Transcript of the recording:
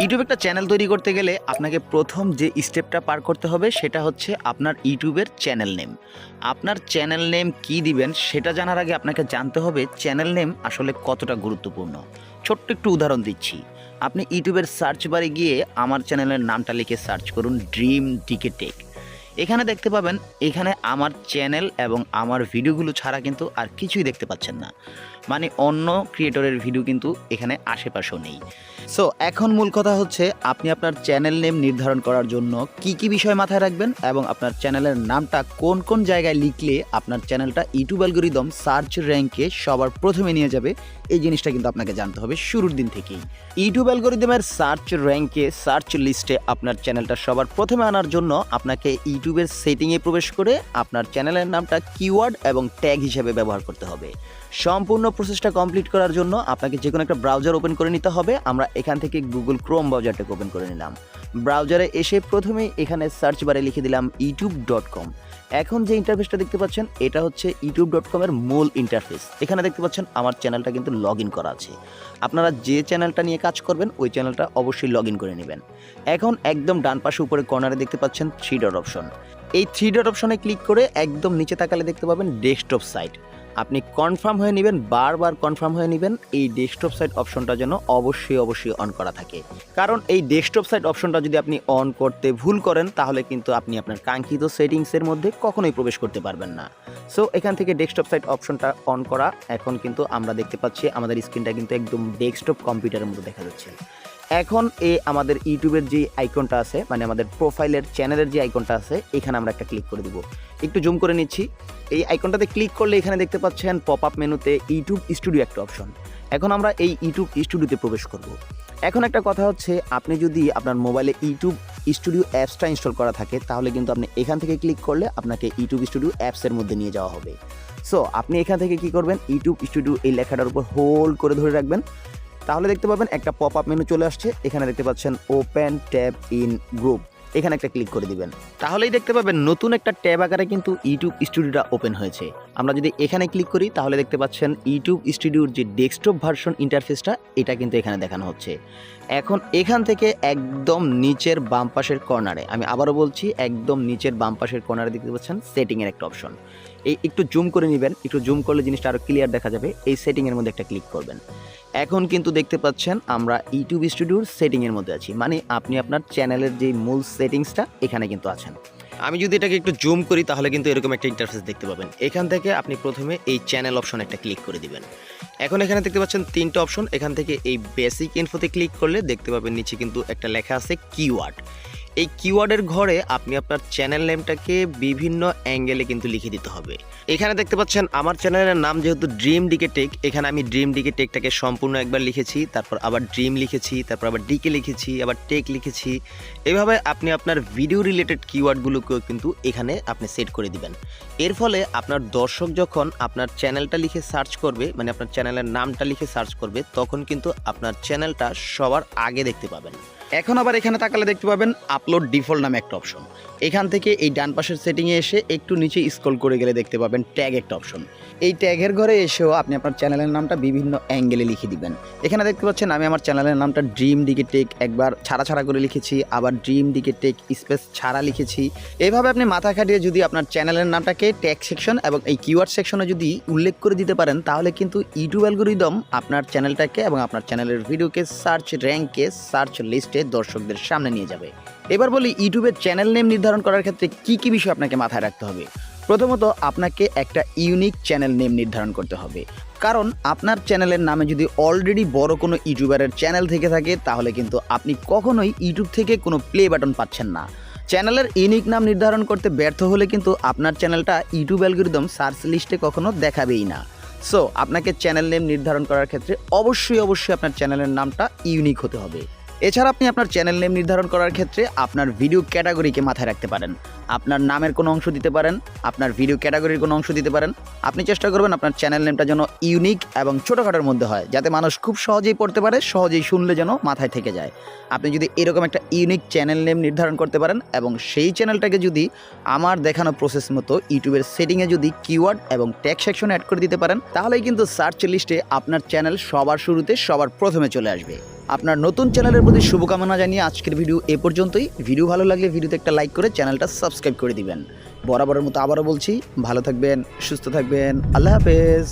ইউটিউবে একটা চ্যানেল তৈরি করতে গেলে আপনাকে প্রথম যে স্টেপটা পার করতে হবে সেটা হচ্ছে আপনার ইউটিউবের চ্যানেল নেম। আপনার চ্যানেল নেম কি দিবেন সেটা জানার আগে আপনাকে জানতে হবে চ্যানেল নেম আসলে কতটা গুরুত্বপূর্ণ। ছোট্ট একটু উদাহরণ দিচ্ছি। আপনি ইউটিউবের সার্চ বারে গিয়ে আমার চ্যানেলের নামটা লিখে সার্চ করুন, ড্রিম ডিকে টেক। এখানে দেখতে পাবেন, এখানে আমার চ্যানেল এবং আমার ভিডিওগুলো ছাড়া কিন্তু আর কিছুই দেখতে পাচ্ছেন না। মানে অন্য ক্রিয়েটরের ভিডিও কিন্তু এখানে আশেপাশেও নেই। সো এখন মূল কথা হচ্ছে আপনি আপনার চ্যানেল নেম নির্ধারণ করার জন্য কি কি বিষয় মাথায় রাখবেন এবং আপনার চ্যানেলের নামটা কোন কোন জায়গায় লিখলে আপনার চ্যানেলটা ইউটিউব অ্যালগোরিদম সার্চ র্যাঙ্কে সবার প্রথমে নিয়ে যাবে, এই জিনিসটা কিন্তু আপনাকে জানতে হবে শুরুর দিন থেকেই। ইউটিউব অ্যালগোরিদমের সার্চ র্যাঙ্কে সার্চ লিস্টে আপনার চ্যানেলটা সবার প্রথমে আনার জন্য আপনাকে ইউটিউবের সেটিংয়ে প্রবেশ করে আপনার চ্যানেলের নামটা কিওয়ার্ড এবং ট্যাগ হিসেবে ব্যবহার করতে হবে। সম্পূর্ণ প্রসেসটা কমপ্লিট করার জন্য আপনাকে যে কোনো একটা ব্রাউজার ওপেন করে নিতে হবে। আমরা এখান থেকে গুগল ক্রোম ব্রাউজারটাকে ওপেন করে নিলাম। ব্রাউজারে এসে প্রথমেই এখানে সার্চ বারে লিখে দিলাম ইউটিউব ডট কম এখন যে ইন্টারফেসটা দেখতে পাচ্ছেন, এটা হচ্ছে ইউটিউব ডট কমের মূল ইন্টারফেস এখানে দেখতে পাচ্ছেন, আমার চ্যানেলটা কিন্তু লগ ইন করা আছে। আপনারা যে চ্যানেলটা নিয়ে কাজ করবেন, ওই চ্যানেলটা অবশ্যই লগ করে নেবেন। এখন একদম ডান পাশে উপরে কর্নারে দেখতে পাচ্ছেন থ্রি ডট অপশন এই থ্রি ডট অপশনে ক্লিক করে একদম নিচে তাকালে দেখতে পাবেন ডেস্কটপ সাইট আপনি কনফার্ম হয়ে নেবেন, বারবার কনফার্ম হয়ে নেবেন এই ডেস্কটপ সাইট অপশনটা যেন অবশ্যই অবশ্যই অন করা থাকে। কারণ এই ডেস্কটপ সাইট অপশনটা যদি আপনি অন করতে ভুল করেন, তাহলে কিন্তু আপনি আপনার কাঙ্ক্ষিত সেটিংসের মধ্যে কখনোই প্রবেশ করতে পারবেন না। সো এখান থেকে ডেস্কটপ সাইট অপশনটা অন করা। এখন কিন্তু আমরা দেখতে পাচ্ছি, আমাদের স্ক্রিনটা কিন্তু একদম ডেস্কটপ কম্পিউটারের মতো দেখা যাচ্ছে। এখন এ আমাদের ইউটিউবের যে আইকনটা আছে মানে আমাদের প্রোফাইলের চ্যানেলের যে আইকনটা আছে, এখানে আমরা একটা ক্লিক করে দিব। একটু জুম করে নিচ্ছি। এই আইকনটাতে ক্লিক করলে এখানে দেখতে পাচ্ছেন পপ আপ মেনুতে ইউটিউব স্টুডিও একটা অপশন। এখন আমরা এই ইউটিউব স্টুডিওতে প্রবেশ করব। এখন একটা কথা হচ্ছে, আপনি যদি আপনার মোবাইলে ইউটিউব স্টুডিও অ্যাপসটা ইনস্টল করা থাকে, তাহলে কিন্তু আপনি এখান থেকে ক্লিক করলে আপনাকে ইউটিউব স্টুডিও অ্যাপসের মধ্যে নিয়ে যাওয়া হবে। সো, আপনি এখান থেকে কি করবেন, ইউটিউব স্টুডিও এই লেখাটার উপর হোল্ড করে ধরে রাখবেন। তাহলে দেখতে পাবেন একটা পপ আপ মেনু চলে আসছে। এখানে দেখতে পাচ্ছেন ওপেন ট্যাব ইন গ্রুপ এখানে একটা ক্লিক করে দিবেন। তাহলেই দেখতে পাবেন নতুন একটা ট্যাব আকারে কিন্তু ইউটিউব স্টুডিওটা ওপেন হয়েছে। আমরা যদি এখানে ক্লিক করি, তাহলে দেখতে পাচ্ছেন ইউটিউব স্টুডিওর যে ডেস্কটপ ভার্সন ইন্টারফেসটা এটা কিন্তু এখানে দেখানো হচ্ছে। এখন এখান থেকে একদম নিচের বাম পাশের কর্নারে আমি আবারও বলছি, একদম নিচের বাম পাশের কর্নারে দেখতে পাচ্ছেন সেটিংয়ের একটা অপশন এই একটু জুম করে নেবেন, একটু জুম করলে জিনিসটা আরও ক্লিয়ার দেখা যাবে, এই সেটিংয়ের মধ্যে একটা ক্লিক করবেন। এখন কিন্তু দেখতে পাচ্ছেন আমরা ইউটিউব স্টুডিওর সেটিংয়ের মধ্যে আছি মানে আপনি আপনার চ্যানেলের যে মূল সেটিংসটা এখানে কিন্তু আছেন। আমি যদি এটাকে একটু জুম করি, তাহলে কিন্তু এরকম একটা ইন্টারফেস দেখতে পাবেন। এখান থেকে আপনি প্রথমে এই চ্যানেল অপশন একটা ক্লিক করে দিবেন। এখন এখানে দেখতে পাচ্ছেন তিনটা অপশন এখান থেকে এই বেসিক ইনফোতে ক্লিক করলে দেখতে পাবেন নিচে কিন্তু একটা লেখা আছে কিওয়ার্ড এই কিওয়ার্ডের ঘরে আপনি আপনার চ্যানেল নেমটাকে বিভিন্ন অ্যাঙ্গেলে কিন্তু লিখে দিতে হবে। এখানে দেখতে পাচ্ছেন আমার চ্যানেলের নাম যেহেতু ড্রিম ডিকে টেক এখানে আমি ড্রিম ডিকে টেকটাকে সম্পূর্ণ একবার লিখেছি, তারপর আবার ড্রিম লিখেছি, তারপর আবার ডিকে লিখেছি, আবার টেক লিখেছি। এভাবে আপনি আপনার ভিডিও রিলেটেড কিওয়ার্ডগুলোকেও কিন্তু এখানে আপনি সেট করে দিবেন। এর ফলে আপনার দর্শক যখন আপনার চ্যানেলটা লিখে সার্চ করবে মানে আপনার চ্যানেলের নামটা লিখে সার্চ করবে, তখন কিন্তু আপনার চ্যানেলটা সবার আগে দেখতে পাবেন। এখন আবার এখানে তাকালে দেখতে পাবেন আপলোড ডিফল্ট নামে একটা অপশন এখান থেকে এই ডান পাশের সেটিংয়ে এসে একটু নিচে স্ক্রল করে গেলে দেখতে পাবেন ট্যাগ একটা অপশন এই ট্যাগের ঘরে এসেও আপনি আপনার চ্যানেলের নামটা বিভিন্ন অ্যাঙ্গেলে লিখে দিবেন। এখানে দেখতে পাচ্ছেন আমি আমার চ্যানেলের নামটা ড্রিম ডিকে টেক একবার ছাড়া ছাড়া করে লিখেছি, আবার ড্রিম ডিকে টেক স্পেস ছাড়া লিখেছি। এভাবে আপনি মাথা খাটিয়ে যদি আপনার চ্যানেলের নামটাকে ট্যাগ সেকশন এবং এই কিওয়ার্ড সেকশনে যদি উল্লেখ করে দিতে পারেন, তাহলে কিন্তু ইউটিউব অ্যালগোরিদম আপনার চ্যানেলটাকে এবং আপনার চ্যানেলের ভিডিওকে সার্চ র্যাঙ্কে সার্চ লিস্টে দর্শকদের সামনে নিয়ে যাবে। এবার বলি ইউটিউবের চ্যানেল নেম নির্ধারণ করার ক্ষেত্রে কি কি বিষয় আপনাকে মাথায় রাখতে হবে? প্রথমত, আপনাকে একটা ইউনিক চ্যানেল নেম নির্ধারণ করতে হবে। কারণ, আপনার চ্যানেলের নামে যদি অলরেডি বড় কোনো ইউটিউবারের চ্যানেল থেকে থাকে, তাহলে কিন্তু আপনি কখনোই ইউটিউব থেকে কোনো প্লে বাটন পাচ্ছেন না। চ্যানেলের ইউনিক নাম নির্ধারণ করতে ব্যর্থ হলে কিন্তু আপনার চ্যানেলটা ইউটিউব অ্যালগোরিদম সার্চ লিস্টে কখনো দেখাবেই না। সো আপনাকে চ্যানেল নেম নির্ধারণ করার ক্ষেত্রে অবশ্যই অবশ্যই আপনার চ্যানেলের নামটা ইউনিক হতে হবে। এছাড়া আপনি আপনার চ্যানেল নেম নির্ধারণ করার ক্ষেত্রে আপনার ভিডিও ক্যাটাগরিকে মাথায় রাখতে পারেন। আপনার নামের কোনো অংশ দিতে পারেন, আপনার ভিডিও ক্যাটাগরির কোনো অংশ দিতে পারেন। আপনি চেষ্টা করবেন আপনার চ্যানেল নেমটা যেন ইউনিক এবং ছোটোখাটোর মধ্যে হয়, যাতে মানুষ খুব সহজেই পড়তে পারে, সহজেই শুনলে যেন মাথায় থেকে যায়। আপনি যদি এরকম একটা ইউনিক চ্যানেল নেম নির্ধারণ করতে পারেন এবং সেই চ্যানেলটাকে যদি আমার দেখানো প্রসেস মতো ইউটিউবের সেটিংয়ে যদি কিওয়ার্ড এবং ট্যাগ সেকশন অ্যাড করে দিতে পারেন, তাহলেই কিন্তু সার্চ লিস্টে আপনার চ্যানেল সবার শুরুতে সবার প্রথমে চলে আসবে। আপনার নতুন চ্যানেলের প্রতি শুভকামনা জানিয়ে আজকের ভিডিও এ পর্যন্তই। ভিডিও ভালো লাগলে ভিডিওতে একটা লাইক করে চ্যানেলটা সাবস্ক্রাইব করে দিবেন। বরাবরের মতো আবারও বলছি, ভালো থাকবেন, সুস্থ থাকবেন, আল্লাহ হাফেজ।